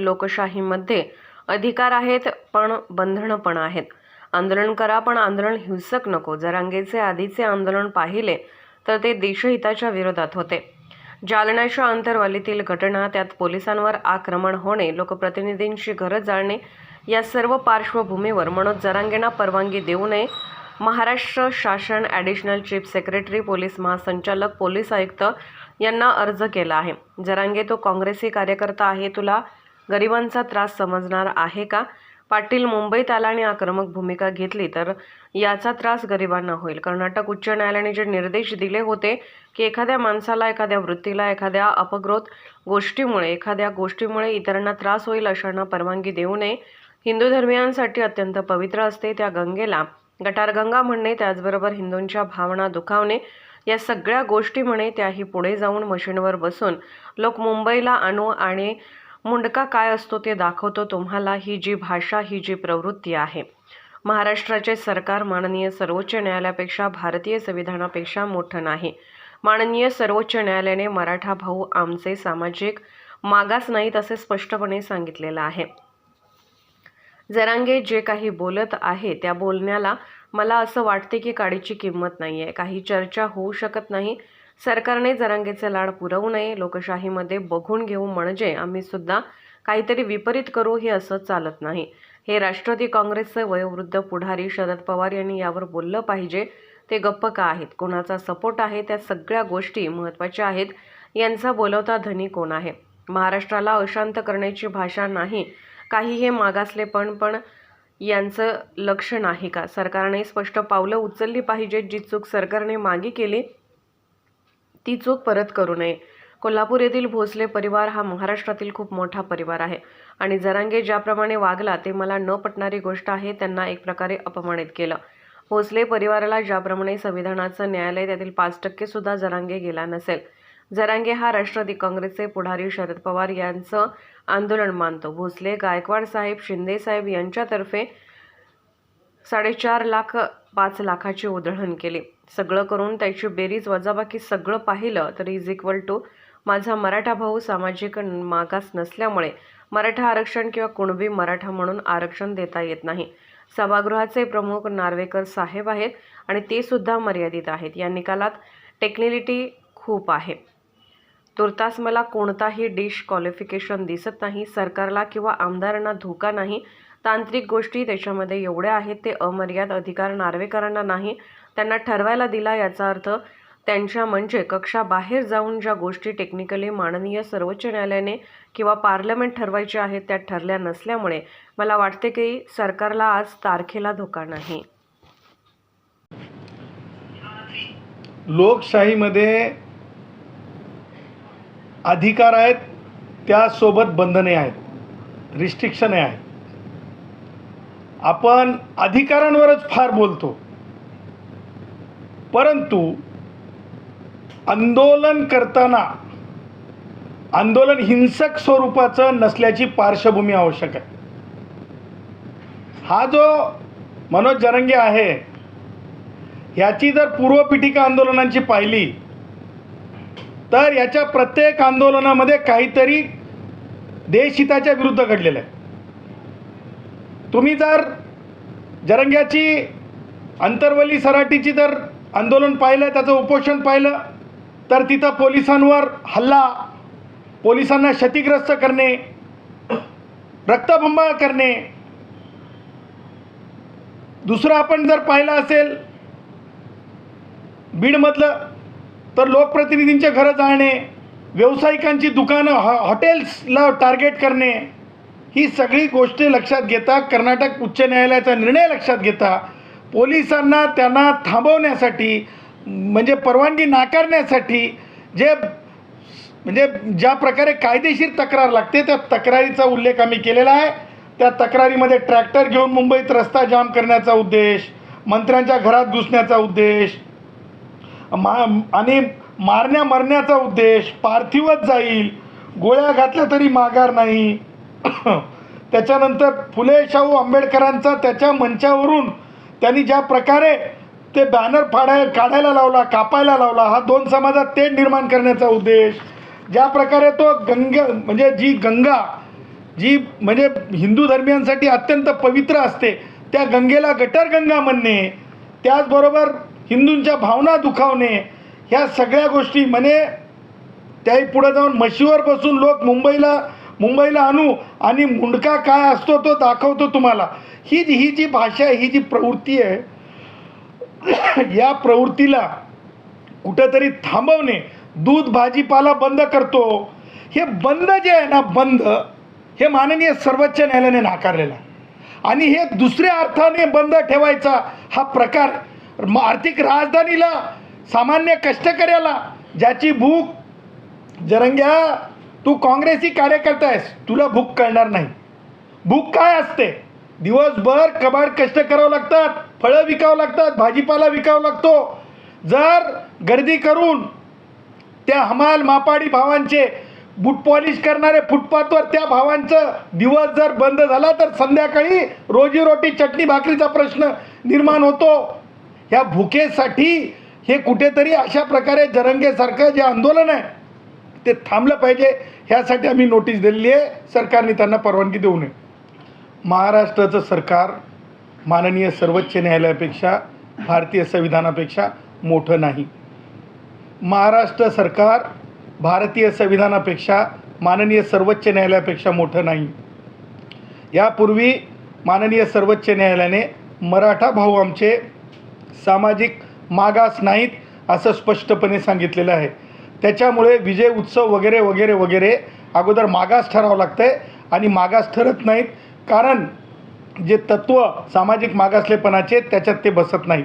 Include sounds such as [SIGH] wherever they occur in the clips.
लोकशाहीमध्ये अधिकार आहेत पण बंधनं पण आहेत. आंदोलन करा पण आंदोलन हिंसक नको. जरांगेचे आधीचे आंदोलन पाहिले तर ते देशहिताच्या विरोधात होते. जालन्याच्या अंतरवालीतील घटना त्यात पोलिसांवर आक्रमण होणे लोकप्रतिनिधींची घरं जाळणे या सर्व पार्श्वभूमीवर मनोज जरांगेंना परवानगी देऊ नये महाराष्ट्र शासन ॲडिशनल चीफ सेक्रेटरी पोलीस महासंचालक पोलीस आयुक्त यांना अर्ज केला आहे. जरांगे तो काँग्रेसी कार्यकर्ता आहे तुला गरिबांचा त्रास समजणार आहे का? पाटील मुंबईत आला आणि आक्रमक भूमिका घेतली तर याचा त्रास गरिबांना होईल. कर्नाटक उच्च न्यायालयाने जे निर्देश दिले होते की एखाद्या माणसाला एखाद्या वृत्तीला एखाद्या अपग्रोत गोष्टीमुळे एखाद्या गोष्टीमुळे इतरांना त्रास होईल अशांना परवानगी देऊ नये. हिंदू धर्मियांसाठी अत्यंत पवित्र असते त्या गंगेला. गटारगंगा म्हणणे त्याचबरोबर हिंदूंच्या भावना दुखावणे या सगळ्या गोष्टी म्हणे त्याही पुढे जाऊन मशीनवर बसून. लोक मुंबईला आणू आणि मुंडका काय असतो ते दाखवतो तुम्हाला. ही जी भाषा ही जी प्रवृत्ती आहे. महाराष्ट्राचे सरकार माननीय सर्वोच्च न्यायालयापेक्षा भारतीय संविधानापेक्षा मोठं नाही. माननीय सर्वोच्च न्यायालयाने मराठा भाऊ आमचे सामाजिक मागास नाहीत असे स्पष्टपणे सांगितलेलं आहे. जरांगे जे काही बोलत आहे त्या बोलण्याला मला असं वाटते की काडीची किंमत नाही आहे काही चर्चा होऊ शकत नाही. सरकारने जरांगेचे लाड पुरवू नये लोकशाहीमध्ये बघून घेऊ म्हणजे आम्ही सुद्धा काहीतरी विपरीत करू हे असं चालत नाही. हे राष्ट्रवादी काँग्रेसचे वयोवृद्ध पुढारी शरद पवार यांनी यावर बोललं पाहिजे. ते गप्प का आहेत? कोणाचा सपोर्ट आहे? त्या सगळ्या गोष्टी महत्त्वाच्या आहेत. यांचा बोलवता धनी कोण आहे? महाराष्ट्राला अशांत करण्याची भाषा नाही. काही हे मागासलेपण पण यांचं लक्ष नाही का? सरकारने स्पष्ट पावलं उचलली पाहिजेत जी चूक सरकारने मागे केली. ती चूक परत करू नये. कोल्हापूर येथील भोसले परिवार हा महाराष्ट्रातील खूप मोठा परिवार आहे. आणि जरांगे ज्याप्रमाणे वागला ते मला न पटणारी गोष्ट आहे त्यांना एक प्रकारे अपमानित केलं. भोसले परिवाराला ज्याप्रमाणे संविधानाचं न्यायालय त्यातील पाच टक्के सुद्धा जरांगे गेला नसेल. जरांगे हा राष्ट्रवादी काँग्रेसचे पुढारी शरद पवार यांचं आंदोलन मानतो. भोसले गायकवाड साहेब शिंदे साहेब यांच्यातर्फे साडेचार लाख पाच लाखाची उधळण केली. सगळं करून त्याची बेरीज वजाबाकी सगळं पाहिलं तर इज इक्वल टू माझा मराठा भाऊ सामाजिक मागास नसल्यामुळे मराठा आरक्षण किंवा कुणबी मराठा म्हणून आरक्षण देता येत नाही. सभागृहाचे प्रमुख नार्वेकर साहेब आहेत आणि ते सुद्धा मर्यादित आहेत. या निकालात टेक्निलिटी खूप आहे. तुर्तास मला कोणताही डिश क्वालिफिकेशन दिसत नाही सरकारला किंवा आमदारांना धोका नाही. तांत्रिक गोष्टी त्याच्यामध्ये एवढ्या आहेत ते अमर्याद अधिकार नार्वेकरांना नाही. त्यांना ठरवायला दिला याचा अर्थ त्यांच्या म्हणजे कक्षाबाहेर जाऊन ज्या गोष्टी टेक्निकली माननीय सर्वोच्च न्यायालयाने किंवा पार्लमेंट ठरवायच्या आहेत त्या ठरल्या नसल्यामुळे मला वाटते की सरकारला आज तारखेला धोका नाही. लोकशाहीमध्ये अधिकार आहेत त्यासोबत बंधने आहेत रिस्ट्रिक्शने आहेत आपण अधिकारांवरच फार बोलतो. परंतु आंदोलन करताना आंदोलन हिंसक स्वरूपाचं नसल्याची पार्श्वभूमी आवश्यक आहे. हा जो मनोज जरंगे आहे ह्याची जर पूर्वपीठिका आंदोलनांची पाहिली तर याच्या प्रत्येक आंदोलनामध्ये काहीतरी देशहिताच्या विरुद्ध घडलेलं आहे. तुम्ही जर जरंग्याची अंतरवली सराटीची जर आंदोलन पाहिलं त्याचं उपोषण पाहिलं तर तिथं पोलिसांवर हल्ला पोलिसांना क्षतिग्रस्त करणे रक्तबंबाळ करणे. दुसरं आपण जर पाहिलं असेल बीडमधलं तर लोकप्रतिनिधींच्या घरं जाळणे व्यावसायिकांची दुकानं हॉ हॉटेल्सला टार्गेट करणे ही सगळी गोष्टी लक्षात घेता कर्नाटक उच्च न्यायालयाचा निर्णय लक्षात घेता. पोलिसांना त्यांना थांबवण्यासाठी म्हणजे परवानगी नाकारण्यासाठी जे म्हणजे ज्या प्रकारे कायदेशीर तक्रार लागते त्या तक्रारीचा उल्लेख आम्ही केलेला आहे. त्या तक्रारीमध्ये ट्रॅक्टर घेऊन मुंबईत रस्ता जाम करण्याचा उद्देश मंत्र्यांच्या घरात घुसण्याचा उद्देश मा आणि मारण्या मरण्याचा उद्देश पार्थिवच जाईल गोळ्या घातल्या तरी माघार नाही. [CLEARS THROAT] त्याच्यानंतर फुले शाहू आंबेडकरांचा त्याच्या मंचावरून त्यांनी ज्या प्रकारे ते बॅनर फाडाय काढायला लावला कापायला लावला हा दोन समाजात तेढ निर्माण करण्याचा उद्देश. ज्या प्रकारे तो गंग म्हणजे जी गंगा जी म्हणजे हिंदू धर्मियांसाठी अत्यंत पवित्र असते त्या गंगेला गटर गंगा म्हणणे त्याचबरोबर हिंदूंच्या भावना दुखावणे ह्या सगळ्या गोष्टी म्हणे त्याही पुढे जाऊन म्हशीवर बसून लोक मुंबईला मुंबईला आणू आणि मुंडका काय असतो तो दाखवतो तुम्हाला. ही जी ही जी भाषा आहे ही जी प्रवृत्ती आहे [COUGHS] या प्रवृत्तीला कुठंतरी थांबवणे दूध भाजीपाला बंद करतो हे बंद जे आहे ना बंद हे माननीय सर्वोच्च न्यायालयाने नाकारलेलं आहे. आणि हे दुसऱ्या अर्थाने बंद ठेवायचा हा प्रकार आर्थिक राजधानीला सामान्य कष्टकऱ्याला ज्याची भूक जरंग्या तू काँग्रेसी कार्यकर्ता आहेस तुला भूक कळणार नाही. भूक काय असते? दिवसभर कबाड कष्ट करावं लागतात फळं विकावं लागतात भाजीपाला विकावं लागतो. जर गर्दी करून त्या हमाल मापाडी भावांचे बूट पॉलिश करणारे फुटपाथवर त्या भावांचं दिवस जर बंद झाला तर संध्याकाळी रोजीरोटी चटणी भाकरीचा प्रश्न निर्माण होतो. ह्या भुकेसाठी हे कुठेतरी अशा प्रकारे जरंगेसारखं जे आंदोलन आहे ते थांबलं पाहिजे. ह्यासाठी आम्ही नोटीस दिलेली आहे. सरकारने त्यांना परवानगी देऊ नये. महाराष्ट्राचं सरकार माननीय सर्वोच्च न्यायालयापेक्षा भारतीय संविधानापेक्षा मोठं नाही. महाराष्ट्र सरकार भारतीय संविधानापेक्षा माननीय सर्वोच्च न्यायालयापेक्षा मोठं नाही. यापूर्वी माननीय सर्वोच्च न्यायालयाने मराठा भाऊ आमचे सामाजिक मागास नाहीत असं स्पष्टपणे सांगितलेलं आहे. त्याच्यामुळे विजय उत्सव वगैरे वगैरे वगैरे अगोदर मागास ठरावं लागतं आहे आणि मागास ठरत नाहीत कारण जे तत्त्व सामाजिक मागासलेपणाचे त्याच्यात ते बसत नाहीत.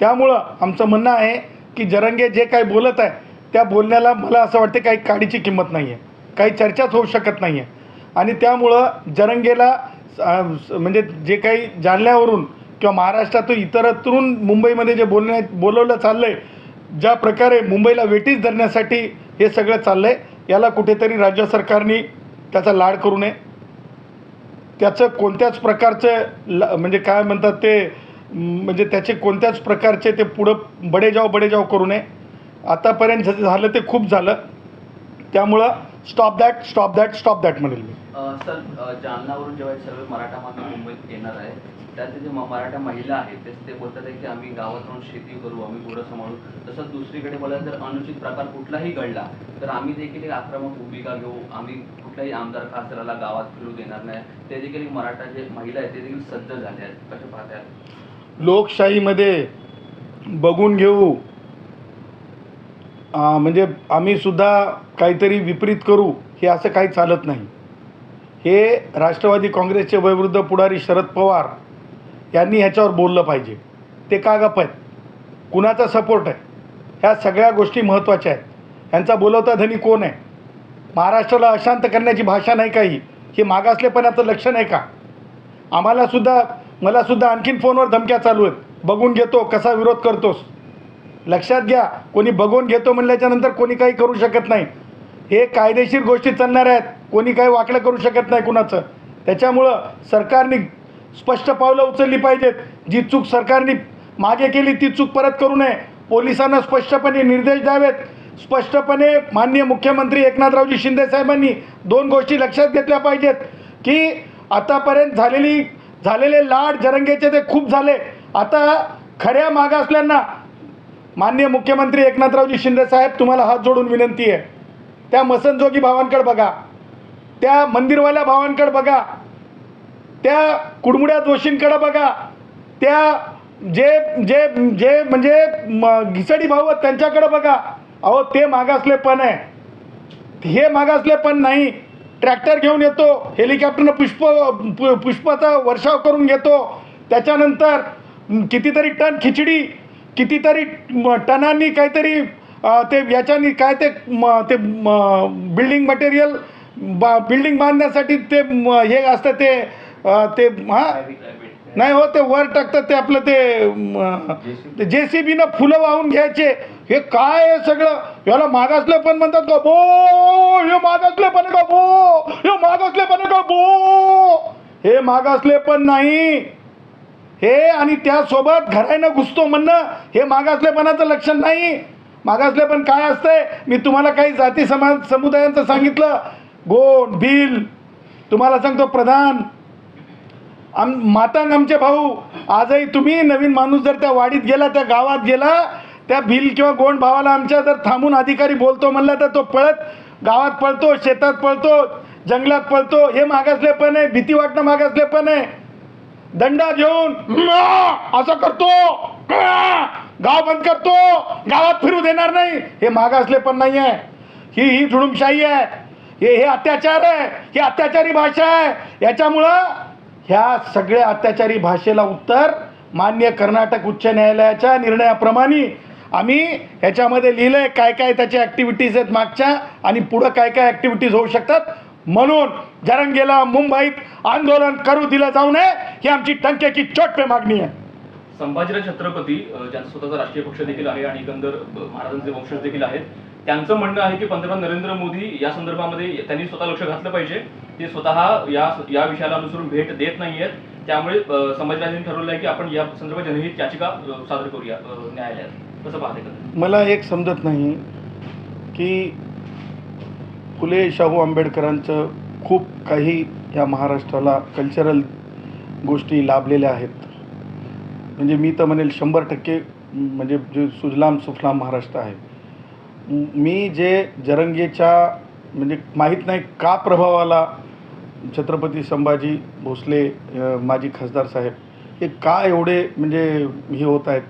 त्यामुळं आमचं म्हणणं आहे की जरंगे जे काही बोलत आहे त्या बोलण्याला मला असं वाटते काही काडीची किंमत नाही आहे काही चर्चाच होऊ शकत नाही आहे आणि त्यामुळं जरंगेला स- म्हणजे जे काही जालन्यावरून किंवा महाराष्ट्रातून इतरत्रून मुंबईमध्ये जे बोलण्या बोलवलं चाललं आहे ज्या प्रकारे मुंबईला वेटीस धरण्यासाठी हे सगळं चाललं आहे याला कुठेतरी राज्य सरकारने त्याचा लाड करू नये. त्याचं कोणत्याच प्रकारचं ल म्हणजे काय म्हणतात ते म्हणजे त्याचे कोणत्याच प्रकारचे ते पुढं बडेजाव बडेजाव करू नये. आतापर्यंत झालं ते खूप झालं. त्यामुळं stop that stop that stop that म्हणेल मी. सर अ, जालन्यावरून जेव्हा सर्व मराठा बांधव मुंबईत येणार आहे त्यातले जे मराठा महिला आहेत ते ते बोलतात आहे की आम्ही गावात राहून शेती करू आम्ही गुरं सांभाळू. तसंच दुसरीकडे बोलायला जर अनुचित प्रकार कुठलाही घडला तर आम्ही देखील एक आक्रमक भूमिका घेऊ. आम्ही कुठल्याही आमदार खासदाराला गावात फिरू देणार नाही. ते देखील एक मराठा जे महिला आहेत ते देखील सज्ज झाले आहेत. कसे पाहताय लोकशाहीमध्ये बघून घेऊ. म्हणजे आम्ही सुद्धा काहीतरी विपरीत करू हे असं काही चालत नाही. हे राष्ट्रवादी काँग्रेसचे वयवृद्ध पुढारी शरद पवार यांनी ह्याच्यावर बोललं पाहिजे. ते का गप आहेत? कुणाचा सपोर्ट आहे? ह्या सगळ्या गोष्टी महत्त्वाच्या आहेत. ह्यांचा बोलवता धनी कोण आहे? महाराष्ट्राला अशांत करण्याची भाषा नाही काही. हे मागासलेपणाचं लक्षण आहे का? आम्हालासुद्धा मलासुद्धा आणखीन फोनवर धमक्या चालू आहेत. बघून घेतो कसा विरोध करतोस. लक्षात घ्या कोणी बघून घेतो म्हणल्याच्यानंतर कोणी काही करू शकत नाही. हे कायदेशीर गोष्टी चालणार आहेत. कोणी काही वाकडं करू शकत नाही कुणाचं. त्याच्यामुळं सरकारने स्पष्ट पावलं उचलली पाहिजेत. जी चूक सरकारने मागे केली ती चूक परत करू नये. पोलिसांना स्पष्टपणे निर्देश द्यावेत. स्पष्टपणे माननीय मुख्यमंत्री एकनाथरावजी शिंदे साहेबांनी दोन गोष्टी लक्षात घेतल्या पाहिजेत की आतापर्यंत झालेली झालेले लाड जरंगेचे ते खूप झाले. आता खऱ्या मागासल्यांना माननीय मुख्यमंत्री एकनाथरावजी शिंदे साहेब तुम्हाला हात जोडून विनंती आहे. त्या मसनजोगी भावांकडे बघा. त्या मंदिरवाल्या भावांकडे बघा. त्या कुडमुड्या जोशींकडे बघा. त्या जे जे जे म्हणजे म- घिसडी भाऊ आहेत त्यांच्याकडे बघा. अहो ते मागासले पण आहे. हे मागासले पण नाही. ट्रॅक्टर घेऊन येतो. हेलिकॉप्टरनं पुष्प पु- पुष्पाचा वर्षाव करून घेतो. त्याच्यानंतर कितीतरी टन खिचडी कितीतरी म, टनांनी काहीतरी ते याच्यानी काय ते म, ते बिल्डिंग मटेरियल बा बिल्डिंग बांधण्यासाठी ते हे असतं ते ते हां? नाही हो ते वर टाकतात ते आपलं ते जे सी बीनं फुलं वाहून घ्यायचे. हे काय आहे सगळं? याला मागासले पण म्हणतात का बो हे मागासले पण का बो हे मागासले पण का बो हे मागासले पण नाही. हे आणि त्यासोबत घरायनं घुसतो म्हणणं हे मागासलेपणाचं लक्षण नाही. मागासले पण काय असतंय? मी तुम्हाला काही जाती समाज समुदायांचं सांगितलं. गोंड भिल तुम्हाला सांगतो प्रधान. आम मातांग आमचे भाऊ आजही तुम्ही नवीन माणूस जर त्या वाडीत गेला त्या गावात गेला त्या भिल किंवा गोंड भावाला आमच्या जर थांबून अधिकारी बोलतो म्हणला तर तो पळत गावात पळतो शेतात पळतो जंगलात पळतो हे मागासले पण आहे भीती वाटणं मागासले पण आहे. दंडा घेऊन असं करतो गाव बंद करतो गावात फिरू देणार नाही. हे मागासले पण नाही आहे ही ही धुडुमशाही आहे. हे हे अत्याचार आहे ही अत्याचारी भाषा आहे. याच्यामुळं ह्या सगळ्या अत्याचारी भाषेला उत्तर मान्य कर्नाटक उच्च न्यायालयाच्या निर्णयाप्रमाणे आम्ही ह्याच्यामध्ये लिहिलंय काय काय त्याच्या ॲक्टिव्हिटीज आहेत मागच्या आणि पुढं काय काय ॲक्टिव्हिटीज होऊ शकतात. म्हणून जरंगेला मुंबईत आंदोलन करू दिलं जाऊ नये ही आमची टंकेची चोट पे मागणी आहे. संभाजीराव छत्रपती ज्यांचा स्वतःचा राष्ट्रीय पक्ष देखील आहे आणि एकंदर महाराजांचे वंशज देखील आहेत त्यांचं म्हणणं आहे की पंतप्रधान नरेंद्र मोदी या संदर्भामध्ये त्यांनी स्वतः लक्ष घातलं पाहिजे. ते स्वतः या या विषयाला अनुसरून भेट देत नाहीयेत. त्यामुळे अ, ठरवलं आहे की आपण या संदर्भात जनहित याचिका सादर करूया न्यायालयात. कसं पाहते मला एक समजत नाही की फुले शाहू आंबेडकरांचं खूप काही या महाराष्ट्राला कल्चरल गोष्टी लाभलेल्या आहेत. म्हणजे मी तर म्हणेल शंभर टक्के म्हणजे जे सुजलाम सुफलाम महाराष्ट्र आहे. मी जे जरंगेच्या म्हणजे माहीत नाही का प्रभावाला छत्रपती संभाजी भोसले माजी खासदार साहेब हे का एवढे म्हणजे हे होत आहेत?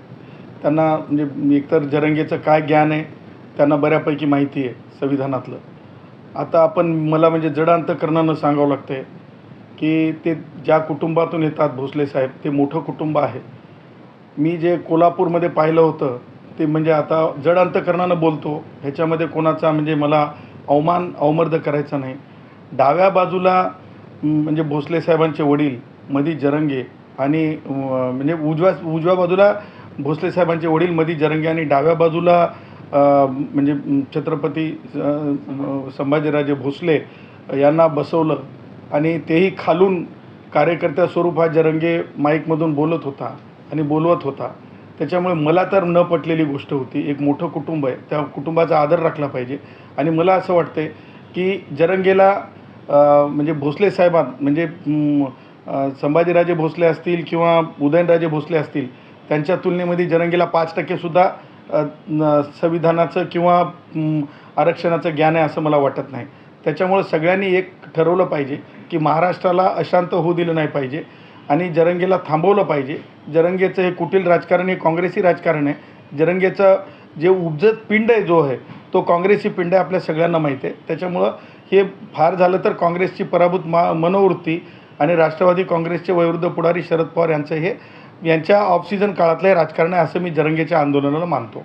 त्यांना म्हणजे एकतर जरंगेचं काय ज्ञान आहे त्यांना बऱ्यापैकी माहिती आहे संविधानातलं. आता आपण मला म्हणजे जडांतकरणानं सांगावं लागतं आहे की ते ज्या कुटुंबातून येतात भोसले साहेब ते मोठं कुटुंब आहे. मी जे कोल्हापूरमध्ये पाहिलं होतं ते म्हणजे आता जड अंतकरणानं बोलतो ह्याच्यामध्ये कोणाचा म्हणजे मला अवमान अवमर्द करायचा नाही. डाव्या बाजूला म्हणजे भोसले साहेबांचे वडील मधी जरंगे आणि म्हणजे उजव्या उजव्या बाजूला भोसले साहेबांचे वडील मधी जरंगे आणि डाव्या बाजूला म्हणजे छत्रपती संभाजीराजे भोसले यांना बसवलं आणि तेही खालून कार्यकर्त्या स्वरूपात जरंगे माईकमधून बोलत होता आणि बोलवत होता. त्याच्यामुळे मला तर न पटलेली गोष्ट होती. एक मोठं कुटुंब आहे. त्या कुटुंबाचा आदर राखला पाहिजे. आणि मला असं वाटतं की जरंगेला म्हणजे भोसले साहेबां म्हणजे संभाजीराजे भोसले असतील किंवा उदयनराजे भोसले असतील त्यांच्या तुलनेमध्ये जरंगेला पाच टक्केसुद्धा संविधानाचं किंवा आरक्षणाचं ज्ञान आहे असं मला वाटत नाही. त्याच्यामुळं सगळ्यांनी एक ठरवलं पाहिजे की महाराष्ट्राला अशांत होऊ दिलं नाही पाहिजे. आणि जरंगेला थांबवलं पाहिजे. जरंगेचं हे कुटील राजकारण हे काँग्रेसी राजकारण आहे. जरंगेचं जे उपजत पिंड आहे जो आहे तो काँग्रेसी पिंड आहे आपल्या सगळ्यांना माहिती आहे. त्याच्यामुळं हे फार झालं तर काँग्रेसची पराभूत मा मनोवृत्ती आणि राष्ट्रवादी काँग्रेसचे वयोवृद्ध पुढारी शरद पवार यांचं हे यांच्या ऑफसिजन काळातलं हे राजकारण आहे असं मी जरंगेच्या आंदोलनाला मानतो.